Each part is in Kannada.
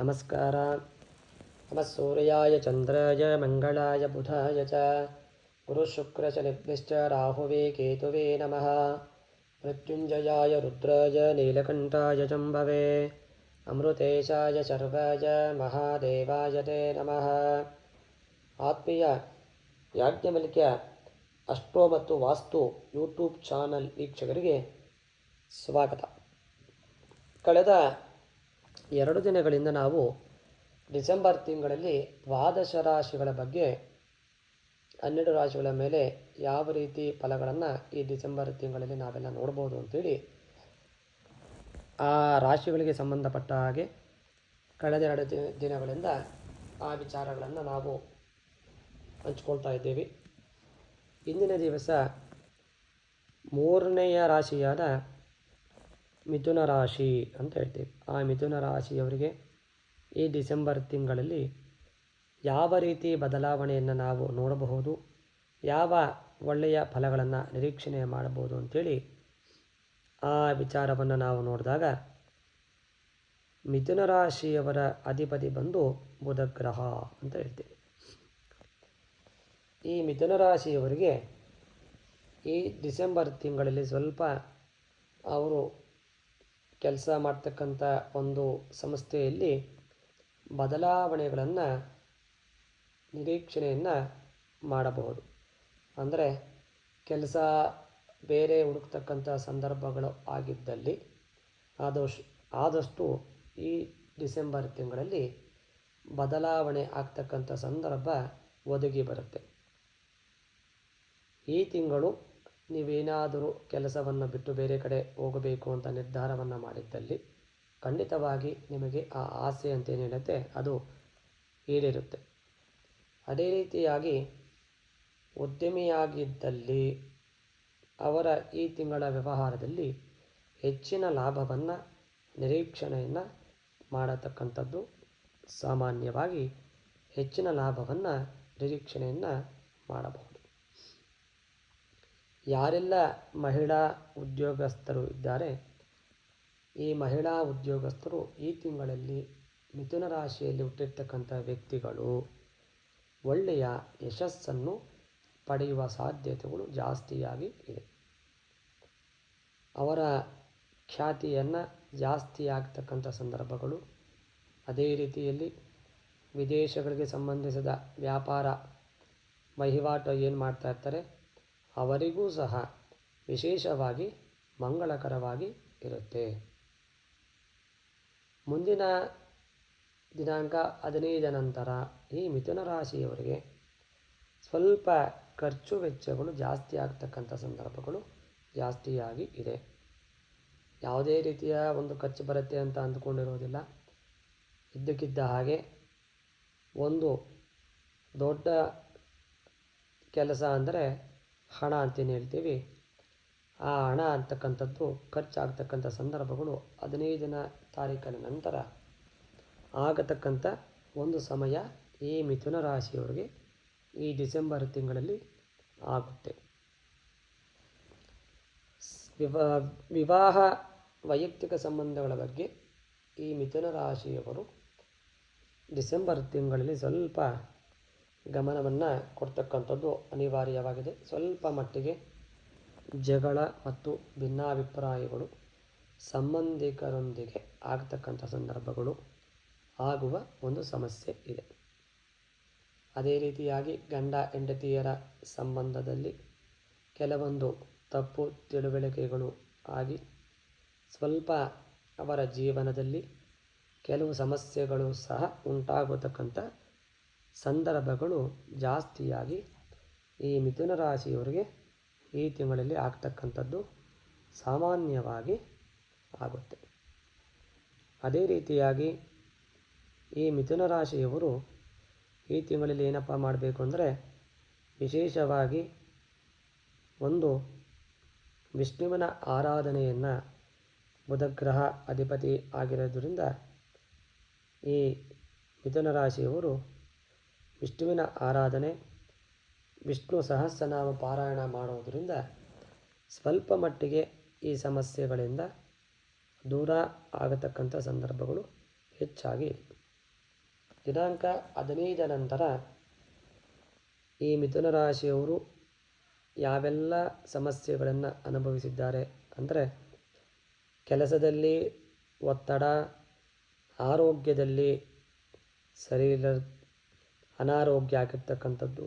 ನಮಸ್ಕಾರ ನಮಃ ಸೂರ್ಯಾಯ ಚಂದ್ರಾಯ ಮಂಗಳಾಯ ಬುಧಾಯ ಚ ಗುರುಶುಕ್ರಶನಿಭ್ಯಶ್ಚ ರಾಹುವೇ ಕೇತುವೇ ನಮಃ ಮೃತ್ಯುಂಜಯಾಯ ರುದ್ರಾಯ ನೀಲಕಂಠಾಯ ಜಂಬವೇ ಅಮೃತೇಶಾಯ ಶರ್ವಾಯ ಮಹಾದೇವಾಯ ತೇ ನಮಃ ಆತ್ಮೀಯ ಯಾಜ್ಞವಲ್ಕ್ಯ ಅಷ್ಟೋ ಮತ್ತು ವಾಸ್ತು ಯೂಟ್ಯೂಬ್ ಚಾನಲ್ ವೀಕ್ಷಕರಿಗೆ ಸ್ವಾಗತ ಕಳೆದ ಎರಡು ದಿನಗಳಿಂದ ನಾವು ಡಿಸೆಂಬರ್ ತಿಂಗಳಲ್ಲಿ ದ್ವಾದಶ ರಾಶಿಗಳ ಬಗ್ಗೆ ಹನ್ನೆರಡು ರಾಶಿಗಳ ಮೇಲೆ ಯಾವ ರೀತಿ ಫಲಗಳನ್ನು ಈ ಡಿಸೆಂಬರ್ ತಿಂಗಳಲ್ಲಿ ನಾವೆಲ್ಲ ನೋಡ್ಬೋದು ಅಂತೇಳಿ ಆ ರಾಶಿಗಳಿಗೆ ಸಂಬಂಧಪಟ್ಟ ಹಾಗೆ ಕಳೆದ ಎರಡು ದಿನಗಳಿಂದ ಆ ವಿಚಾರಗಳನ್ನು ನಾವು ಹಂಚ್ಕೊಳ್ತಾ ಇದ್ದೀವಿ. ಇಂದಿನ ದಿವಸ ಮೂರನೆಯ ರಾಶಿಯಾದ ಮಿಥುನ ರಾಶಿ ಅಂತ ಹೇಳ್ತೀವಿ. ಆ ಮಿಥುನ ರಾಶಿಯವರಿಗೆ ಈ ಡಿಸೆಂಬರ್ ತಿಂಗಳಲ್ಲಿ ಯಾವ ರೀತಿ ಬದಲಾವಣೆಯನ್ನು ನಾವು ನೋಡಬಹುದು, ಯಾವ ಒಳ್ಳೆಯ ಫಲಗಳನ್ನು ನಿರೀಕ್ಷಣೆ ಮಾಡಬಹುದು ಅಂಥೇಳಿ ಆ ವಿಚಾರವನ್ನು ನಾವು ನೋಡಿದಾಗ ಮಿಥುನ ರಾಶಿಯವರ ಅಧಿಪತಿ ಬಂದು ಬುಧ ಗ್ರಹ ಅಂತ ಹೇಳ್ತೀವಿ. ಈ ಮಿಥುನ ರಾಶಿಯವರಿಗೆ ಈ ಡಿಸೆಂಬರ್ ತಿಂಗಳಲ್ಲಿ ಸ್ವಲ್ಪ ಅವರು ಕೆಲಸ ಮಾಡ್ತಕ್ಕಂಥ ಒಂದು ಸಂಸ್ಥೆಯಲ್ಲಿ ಬದಲಾವಣೆಗಳನ್ನು ನಿರೀಕ್ಷಣೆಯನ್ನು ಮಾಡಬಹುದು. ಅಂದರೆ ಕೆಲಸ ಬೇರೆ ಹುಡುಕ್ತಕ್ಕಂಥ ಸಂದರ್ಭಗಳು ಆಗಿದ್ದಲ್ಲಿ ಆದಷ್ಟು ಆದಷ್ಟು ಈ ಡಿಸೆಂಬರ್ ತಿಂಗಳಲ್ಲಿ ಬದಲಾವಣೆ ಆಗ್ತಕ್ಕಂಥ ಸಂದರ್ಭ ಒದಗಿ ಬರುತ್ತೆ. ಈ ತಿಂಗಳು ನೀವೇನಾದರೂ ಕೆಲಸವನ್ನು ಬಿಟ್ಟು ಬೇರೆ ಕಡೆ ಹೋಗಬೇಕು ಅಂತ ನಿರ್ಧಾರವನ್ನು ಮಾಡಿದ್ದಲ್ಲಿ ಖಂಡಿತವಾಗಿ ನಿಮಗೆ ಆ ಆಸೆ ಅಂತ ಹೇಳುತ್ತೆ? ಅದು ಈಡೇರುತ್ತೆ. ಅದೇ ರೀತಿಯಾಗಿ ಉದ್ಯಮಿಯಾಗಿದ್ದಲ್ಲಿ ಅವರ ಈ ತಿಂಗಳ ವ್ಯವಹಾರದಲ್ಲಿ ಹೆಚ್ಚಿನ ಲಾಭವನ್ನು ನಿರೀಕ್ಷಣೆಯನ್ನು ಮಾಡತಕ್ಕಂಥದ್ದು ಸಾಮಾನ್ಯವಾಗಿ ಹೆಚ್ಚಿನ ಲಾಭವನ್ನು ನಿರೀಕ್ಷಣೆಯನ್ನು ಮಾಡಬಹುದು. ಯಾರೆಲ್ಲ ಮಹಿಳಾ ಉದ್ಯೋಗಸ್ಥರು ಇದ್ದಾರೆ, ಈ ಮಹಿಳಾ ಉದ್ಯೋಗಸ್ಥರು ಈ ತಿಂಗಳಲ್ಲಿ ಮಿಥುನ ರಾಶಿಯಲ್ಲಿ ಹುಟ್ಟಿರ್ತಕ್ಕಂಥ ವ್ಯಕ್ತಿಗಳು ಒಳ್ಳೆಯ ಯಶಸ್ಸನ್ನು ಪಡೆಯುವ ಸಾಧ್ಯತೆಗಳು ಜಾಸ್ತಿಯಾಗಿ ಇದೆ. ಅವರ ಖ್ಯಾತಿಯನ್ನು ಜಾಸ್ತಿ ಆಗ್ತಕ್ಕಂಥ ಸಂದರ್ಭಗಳು, ಅದೇ ರೀತಿಯಲ್ಲಿ ವಿದೇಶಗಳಿಗೆ ಸಂಬಂಧಿಸಿದ ವ್ಯಾಪಾರ, ವಹಿವಾಟು ಏನು ಮಾಡ್ತಾ ಇರ್ತಾರೆ ಅವರಿಗೂ ಸಹ ವಿಶೇಷವಾಗಿ ಮಂಗಳಕರವಾಗಿ ಇರುತ್ತೆ. ಮುಂದಿನ ದಿನಾಂಕ ಹದಿನೈದ ನಂತರ ಈ ಮಿಥುನ ರಾಶಿಯವರಿಗೆ ಸ್ವಲ್ಪ ಖರ್ಚು ವೆಚ್ಚಗಳು ಜಾಸ್ತಿ ಆಗ್ತಕ್ಕಂಥ ಸಂದರ್ಭಗಳು ಜಾಸ್ತಿಯಾಗಿ ಇದೆ. ಯಾವುದೇ ರೀತಿಯ ಒಂದು ಖರ್ಚು ಬರುತ್ತೆ ಅಂತ ಅಂದ್ಕೊಂಡಿರೋದಿಲ್ಲ ಇದ್ದಕ್ಕಿದ್ದ ಹಾಗೆ ಒಂದು ದೊಡ್ಡ ಕೆಲಸ ಅಂದರೆ ಹಣ ಅಂತೇನು ಹೇಳ್ತೀವಿ? ಆ ಹಣ ಅಂತಕ್ಕಂಥದ್ದು ಖರ್ಚಾಗ್ತಕ್ಕಂಥ ಸಂದರ್ಭಗಳು ಹದಿನೈದನೇ ತಾರೀಕಿನ ನಂತರ ಆಗತಕ್ಕಂಥ ಒಂದು ಸಮಯ ಈ ಮಿಥುನ ರಾಶಿಯವರಿಗೆ ಈ ಡಿಸೆಂಬರ್ ತಿಂಗಳಲ್ಲಿ ಆಗುತ್ತೆ. ವಿವಾಹ ವೈಯಕ್ತಿಕ ಸಂಬಂಧಗಳ ಬಗ್ಗೆ ಈ ಮಿಥುನ ರಾಶಿಯವರು ಡಿಸೆಂಬರ್ ತಿಂಗಳಲ್ಲಿ ಸ್ವಲ್ಪ ಗಮನವನ್ನು ಕೊಡ್ತಕ್ಕಂಥದ್ದು ಅನಿವಾರ್ಯವಾಗಿದೆ. ಸ್ವಲ್ಪ ಮಟ್ಟಿಗೆ ಜಗಳ ಮತ್ತು ಭಿನ್ನಾಭಿಪ್ರಾಯಗಳು ಸಂಬಂಧಿಕರೊಂದಿಗೆ ಆಗ್ತಕ್ಕಂಥ ಸಂದರ್ಭಗಳು ಆಗುವ ಒಂದು ಸಮಸ್ಯೆ ಇದೆ. ಅದೇ ರೀತಿಯಾಗಿ ಗಂಡ ಹೆಂಡತಿಯರ ಸಂಬಂಧದಲ್ಲಿ ಕೆಲವೊಂದು ತಪ್ಪು ತಿಳುವಳಿಕೆಗಳು ಆಗಿ ಸ್ವಲ್ಪ ಅವರ ಜೀವನದಲ್ಲಿ ಕೆಲವು ಸಮಸ್ಯೆಗಳು ಸಹ ಉಂಟಾಗತಕ್ಕಂಥ ಸಂದರ್ಭಗಳು ಜಾಸ್ತಿಯಾಗಿ ಈ ಮಿಥುನ ರಾಶಿಯವರಿಗೆ ಈ ತಿಂಗಳಲ್ಲಿ ಆಗ್ತಕ್ಕಂಥದ್ದು ಸಾಮಾನ್ಯವಾಗಿ ಆಗುತ್ತೆ. ಅದೇ ರೀತಿಯಾಗಿ ಈ ಮಿಥುನ ರಾಶಿಯವರು ಈ ತಿಂಗಳಲ್ಲಿ ಏನಪ್ಪ ಮಾಡಬೇಕು ಅಂದರೆ ವಿಶೇಷವಾಗಿ ಒಂದು ವಿಷ್ಣುವಿನ ಆರಾಧನೆಯನ್ನು ಬುಧಗ್ರಹ ಅಧಿಪತಿ ಆಗಿರೋದ್ರಿಂದ ಈ ಮಿಥುನ ರಾಶಿಯವರು ವಿಷ್ಣುವಿನ ಆರಾಧನೆ ವಿಷ್ಣು ಸಹಸ್ರನಾಮ ಪಾರಾಯಣ ಮಾಡುವುದರಿಂದ ಸ್ವಲ್ಪ ಮಟ್ಟಿಗೆ ಈ ಸಮಸ್ಯೆಗಳಿಂದ ದೂರ ಆಗತಕ್ಕಂಥ ಸಂದರ್ಭಗಳು ಹೆಚ್ಚಾಗಿ ದಿನಾಂಕ ಹದಿನೈದ ನಂತರ ಈ ಮಿಥುನ ರಾಶಿಯವರು ಯಾವೆಲ್ಲ ಸಮಸ್ಯೆಗಳನ್ನು ಅನುಭವಿಸಿದ್ದಾರೆ ಅಂದರೆ ಕೆಲಸದಲ್ಲಿ ಒತ್ತಡ, ಆರೋಗ್ಯದಲ್ಲಿ ಶರೀರ ಅನಾರೋಗ್ಯ ಆಗಿರ್ತಕ್ಕಂಥದ್ದು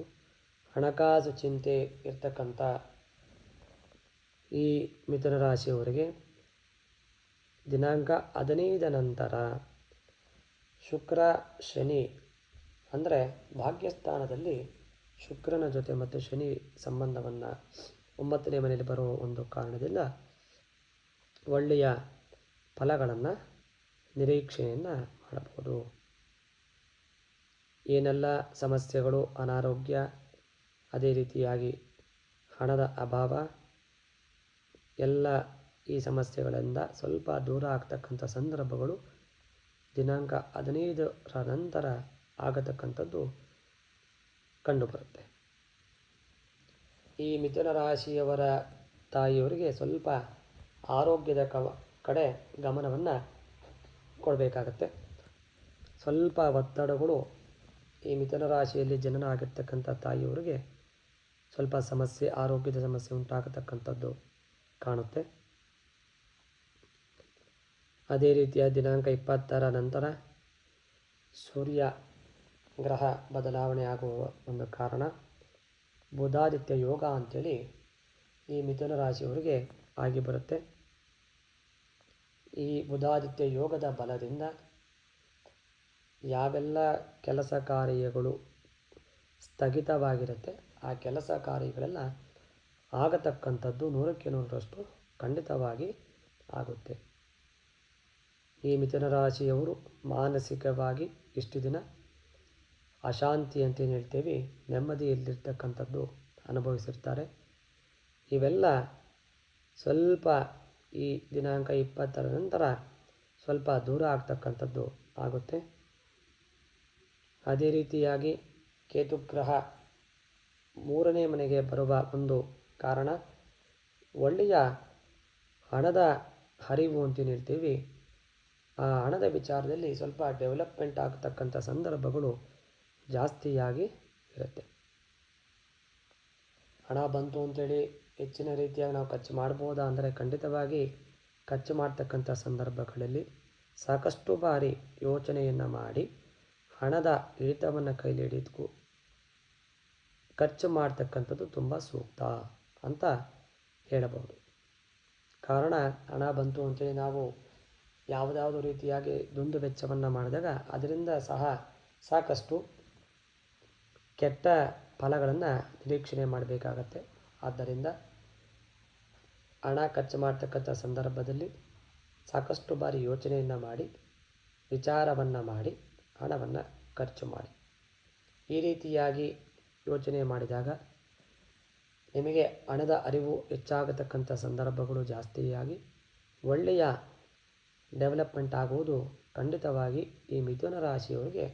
ಹಣಕಾಸು ಚಿಂತೆ ಇರ್ತಕ್ಕಂಥ ಈ ಮಿಥುನ ರಾಶಿಯವರಿಗೆ ದಿನಾಂಕ ಹದಿನೈದ ನಂತರ ಶುಕ್ರ, ಶನಿ ಅಂದರೆ ಭಾಗ್ಯಸ್ಥಾನದಲ್ಲಿ ಶುಕ್ರನ ಜೊತೆ ಮತ್ತು ಶನಿ ಸಂಬಂಧವನ್ನು ಒಂಬತ್ತನೇ ಮನೆಯಲ್ಲಿ ಬರುವ ಒಂದು ಕಾರಣದಿಂದ ಒಳ್ಳೆಯ ಫಲಗಳನ್ನು ನಿರೀಕ್ಷೆಯನ್ನು ಮಾಡಬಹುದು. ಏನೆಲ್ಲ ಸಮಸ್ಯೆಗಳು ಅನಾರೋಗ್ಯ, ಅದೇ ರೀತಿಯಾಗಿ ಹಣದ ಅಭಾವ, ಎಲ್ಲ ಈ ಸಮಸ್ಯೆಗಳಿಂದ ಸ್ವಲ್ಪ ದೂರ ಆಗ್ತಕ್ಕಂಥ ಸಂದರ್ಭಗಳು ದಿನಾಂಕ ಹದಿನೈದರ ನಂತರ ಆಗತಕ್ಕಂಥದ್ದು ಕಂಡುಬರುತ್ತೆ. ಈ ಮಿಥುನ ರಾಶಿಯವರ ತಾಯಿಯವರಿಗೆ ಸ್ವಲ್ಪ ಆರೋಗ್ಯದ ಕಡೆ ಗಮನವನ್ನು ಕೊಡಬೇಕಾಗತ್ತೆ. ಸ್ವಲ್ಪ ಒತ್ತಡಗಳು ಈ ಮಿಥುನ ರಾಶಿಯಲ್ಲಿ ಜನನ ಆಗಿರ್ತಕ್ಕಂಥ ತಾಯಿಯವರಿಗೆ ಸ್ವಲ್ಪ ಸಮಸ್ಯೆ, ಆರೋಗ್ಯದ ಸಮಸ್ಯೆ ಉಂಟಾಗತಕ್ಕಂಥದ್ದು ಕಾಣುತ್ತೆ. ಅದೇ ರೀತಿಯ ದಿನಾಂಕ ಇಪ್ಪತ್ತರ ನಂತರ ಸೂರ್ಯ ಗ್ರಹ ಬದಲಾವಣೆ ಆಗುವ ಒಂದು ಕಾರಣ. ಬುಧಾದಿತ್ಯ ಯೋಗ ಅಂಥೇಳಿ ಈ ಮಿಥುನ ರಾಶಿಯವರಿಗೆ ಆಗಿ ಬರುತ್ತೆ. ಈ ಬುಧಾದಿತ್ಯ ಯೋಗದ ಬಲದಿಂದ ಯಾವೆಲ್ಲ ಕೆಲಸ ಕಾರ್ಯಗಳು ಸ್ಥಗಿತವಾಗಿರುತ್ತೆ, ಆ ಕೆಲಸ ಕಾರ್ಯಗಳೆಲ್ಲ ಆಗತಕ್ಕಂಥದ್ದು ನೂರಕ್ಕೆ ನೂರರಷ್ಟು ಖಂಡಿತವಾಗಿ ಆಗುತ್ತೆ. ಈ ಮಿಥುನ ರಾಶಿಯವರು ಮಾನಸಿಕವಾಗಿ ಇಷ್ಟು ದಿನ ಅಶಾಂತಿ ಅಂತೇನು ಹೇಳ್ತೇವೆ, ನೆಮ್ಮದಿಯಲ್ಲಿರ್ತಕ್ಕಂಥದ್ದು ಅನುಭವಿಸಿರ್ತಾರೆ. ಇವೆಲ್ಲ ಸ್ವಲ್ಪ ಈ ದಿನಾಂಕ ಇಪ್ಪತ್ತರ ನಂತರ ಸ್ವಲ್ಪ ದೂರ ಆಗ್ತಕ್ಕಂಥದ್ದು ಆಗುತ್ತೆ. ಅದೇ ರೀತಿಯಾಗಿ ಕೇತುಗ್ರಹ ಮೂರನೇ ಮನೆಗೆ ಬರುವ ಒಂದು ಕಾರಣ, ಒಳ್ಳೆಯ ಹಣದ ಹರಿವು ಅಂತೇನು ಹೇಳ್ತೀವಿ. ಆ ಹಣದ ವಿಚಾರದಲ್ಲಿ ಸ್ವಲ್ಪ ಡೆವಲಪ್ಮೆಂಟ್ ಆಗತಕ್ಕಂಥ ಸಂದರ್ಭಗಳು ಜಾಸ್ತಿಯಾಗಿ ಇರುತ್ತೆ. ಹಣ ಬಂತು ಅಂತೇಳಿ ಹೆಚ್ಚಿನ ರೀತಿಯಾಗಿ ನಾವು ಖರ್ಚು ಮಾಡ್ಬೋದಾ ಅಂದರೆ ಖಂಡಿತವಾಗಿ ಖರ್ಚು ಮಾಡ್ತಕ್ಕಂಥ ಸಂದರ್ಭಗಳಲ್ಲಿ ಸಾಕಷ್ಟು ಬಾರಿ ಯೋಚನೆಯನ್ನು ಮಾಡಿ ಹಣದ ಹಿಡಿತವನ್ನು ಕೈಲಿ ಹಿಡಿದು ಖರ್ಚು ಮಾಡ್ತಕ್ಕಂಥದ್ದು ತುಂಬ ಸೂಕ್ತ ಅಂತ ಹೇಳಬಹುದು. ಕಾರಣ ಹಣ ಬಂತು ಅಂತೇಳಿ ನಾವು ಯಾವುದಾವುದು ರೀತಿಯಾಗಿ ದುಂದು ವೆಚ್ಚವನ್ನು ಮಾಡಿದಾಗ ಅದರಿಂದ ಸಹ ಸಾಕಷ್ಟು ಕೆಟ್ಟ ಫಲಗಳನ್ನು ನಿರೀಕ್ಷಣೆ ಮಾಡಬೇಕಾಗತ್ತೆ. ಆದ್ದರಿಂದ ಹಣ ಖರ್ಚು ಮಾಡ್ತಕ್ಕಂಥ ಸಂದರ್ಭದಲ್ಲಿ ಸಾಕಷ್ಟು ಬಾರಿ ಯೋಚನೆಯನ್ನು ಮಾಡಿ, ವಿಚಾರವನ್ನು ಮಾಡಿ ಹಣವನ್ನು ಖರ್ಚು ಮಾಡಿ. ಈ ರೀತಿಯಾಗಿ ಯೋಚನೆ ಮಾಡಿದಾಗ ನಿಮಗೆ ಹಣದ ಅರಿವು ಹೆಚ್ಚಾಗತಕ್ಕಂಥ ಸಂದರ್ಭಗಳು ಜಾಸ್ತಿಯಾಗಿ ಒಳ್ಳೆಯ ಡೆವಲಪ್ಮೆಂಟ್ ಆಗುವುದು ಖಂಡಿತವಾಗಿ ಈ ಮಿಥುನ ರಾಶಿಯವರಿಗೆ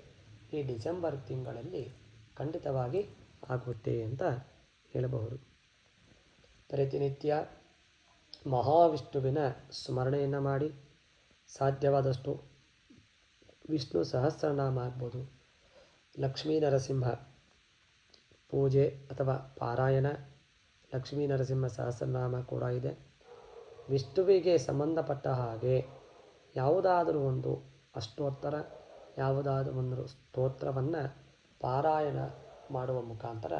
ಈ ಡಿಸೆಂಬರ್ ತಿಂಗಳಲ್ಲಿ ಖಂಡಿತವಾಗಿ ಆಗುತ್ತೆ ಅಂತ ಹೇಳಬಹುದು. ಪ್ರತಿನಿತ್ಯ ಮಹಾವಿಷ್ಣುವಿನ ಸ್ಮರಣೆಯನ್ನು ಮಾಡಿ ಸಾಧ್ಯವಾದಷ್ಟು ವಿಷ್ಣು ಸಹಸ್ರನಾಮ ಆಗ್ಬೋದು. ಲಕ್ಷ್ಮೀ ನರಸಿಂಹ ಪೂಜೆ ಅಥವಾ ಪಾರಾಯಣ, ಲಕ್ಷ್ಮೀ ನರಸಿಂಹ ಸಹಸ್ರನಾಮ ಕೂಡ ಇದೆ. ವಿಷ್ಣುವಿಗೆ ಸಂಬಂಧಪಟ್ಟ ಹಾಗೆ ಯಾವುದಾದರೂ ಒಂದು ಅಷ್ಟೋತ್ತರ, ಯಾವುದಾದರೂ ಒಂದು ಸ್ತೋತ್ರವನ್ನು ಪಾರಾಯಣ ಮಾಡುವ ಮುಖಾಂತರ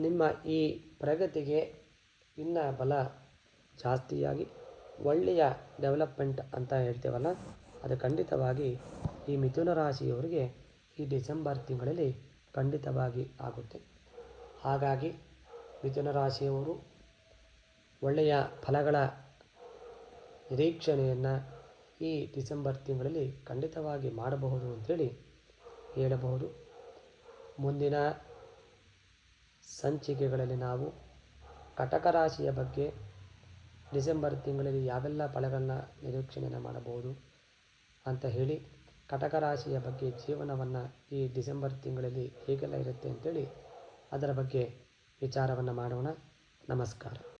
ನಿಮ್ಮ ಈ ಪ್ರಗತಿಗೆ ಇನ್ನ ಬಲ ಜಾಸ್ತಿಯಾಗಿ ಒಳ್ಳೆಯ ಡೆವಲಪ್ಮೆಂಟ್ ಅಂತ ಹೇಳ್ತೇವಲ್ಲ, ಅದು ಖಂಡಿತವಾಗಿ ಈ ಮಿಥುನ ರಾಶಿಯವರಿಗೆ ಈ ಡಿಸೆಂಬರ್ ತಿಂಗಳಲ್ಲಿ ಖಂಡಿತವಾಗಿ ಆಗುತ್ತೆ. ಹಾಗಾಗಿ ಮಿಥುನ ರಾಶಿಯವರು ಒಳ್ಳೆಯ ಫಲಗಳ ನಿರೀಕ್ಷಣೆಯನ್ನು ಈ ಡಿಸೆಂಬರ್ ತಿಂಗಳಲ್ಲಿ ಖಂಡಿತವಾಗಿ ಮಾಡಬಹುದು ಅಂಥೇಳಿ ಹೇಳಬಹುದು. ಮುಂದಿನ ಸಂಚಿಕೆಗಳಲ್ಲಿ ನಾವು ಕಟಕ ರಾಶಿಯ ಬಗ್ಗೆ ಡಿಸೆಂಬರ್ ತಿಂಗಳಲ್ಲಿ ಯಾವೆಲ್ಲ ಫಲಗಳನ್ನ ನಿರೀಕ್ಷಣೆಯನ್ನು ಮಾಡಬಹುದು ಅಂತ ಹೇಳಿ ಕಟಕ ರಾಶಿಯ ಬಗ್ಗೆ ಜೀವನವನ್ನು ಈ ಡಿಸೆಂಬರ್ ತಿಂಗಳಲ್ಲಿ ಹೇಗೆಲ್ಲ ಇರುತ್ತೆ ಅಂತೇಳಿ ಅದರ ಬಗ್ಗೆ ವಿಚಾರವನ್ನು ಮಾಡೋಣ. ನಮಸ್ಕಾರ.